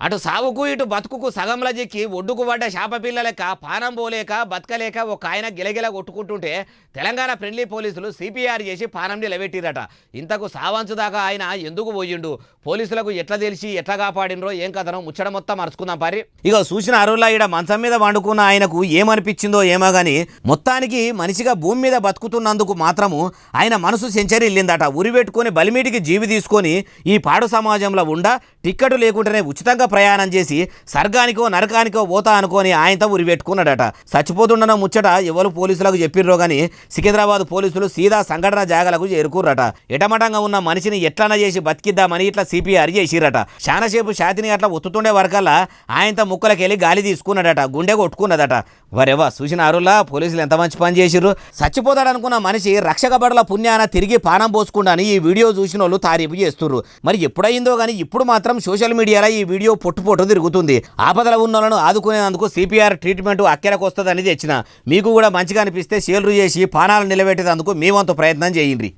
అటు సావుకు ఇటు బతుకుకు సగంలో చిక్కి ఒడ్డుకు పడ్డ శాప పిల్ల పానం పోలేక బతకలేక ఒక ఆయన గిలగిల కొట్టుకుంటుంటే తెలంగాణ ఫ్రెండ్లీ పోలీసులు సిపిఆర్ చేసి పానం నిలబెట్టిరట. ఇంతకు సావంచు దాకా ఆయన ఎందుకు పోయిండు? పోలీసులకు ఎట్లా తెలిసి ఎట్లా కాపాడినరో ఏం కథనో ముచ్చట మొత్తం మరుచుకుందాం పరి. ఇక చూసిన అరువులా ఈడ మంచం మీద వండుకున్న ఆయనకు ఏమనిపించిందో ఏమో కానీ మొత్తానికి మనిషిగా భూమి మీద బతుకుతున్నందుకు మాత్రము ఆయన మనసు సెంచరీ వెళ్ళిందట ఉరి పెట్టుకుని బలిమీటికి జీవి తీసుకొని ఈ పాడు సమాజంలో ఉండ టిక్కెట్ లేకుండానే ఉచితంగా ప్రయాణం చేసి సర్గానికో నరకానికో పోతా అనుకొని ఆయనతో ఉరి పెట్టుకున్నాడట. చచ్చిపోతుండన ముచ్చట ఎవరు పోలీసులకు చెప్పిర్రో కానీ సికింద్రాబాద్ పోలీసులు సీదా సంఘటన జాగలకు చేరుకుర్రట. ఎటమటంగా ఉన్న మనిషిని ఎట్లనా చేసి బతికిద్దామని ఇట్లా సిపిఆర్ చేసిరట చాలాసేపు షాతిని అట్లా ఒత్తుతుండే వరకల్లా ఆయనతో ముక్కలకెళ్ళి గాలి తీసుకున్నాడట గుండె కొట్టుకున్నదట. వరేవా చూసినారులా పోలీసులు ఎంత మంచి పని చేసిర్రు. చచ్చిపోతాడనుకున్న మనిషి రక్షక బడల పుణ్యాన తిరిగి పానం పోసుకుండాని ఈ వీడియో చూసిన వాళ్ళు తారీఫు చేస్తున్నారు మరి ఎప్పుడైందో కానీ ఇప్పుడు మాత్రం సోషల్ మీడియాలో ఈ వీడియో పొట్టుపోటు తిరుగుతుంది. ఆపదల ఉన్న వాళ్ళను ఆదుకునేందుకు సిపిఆర్ ట్రీట్మెంట్ అక్కెరకు వస్తుందని తెచ్చిన మీకు కూడా మంచిగా అనిపిస్తే షేర్లు చేసి పానాలు నిలబెట్టేందుకు మీ వంతు ప్రయత్నం చేయండి.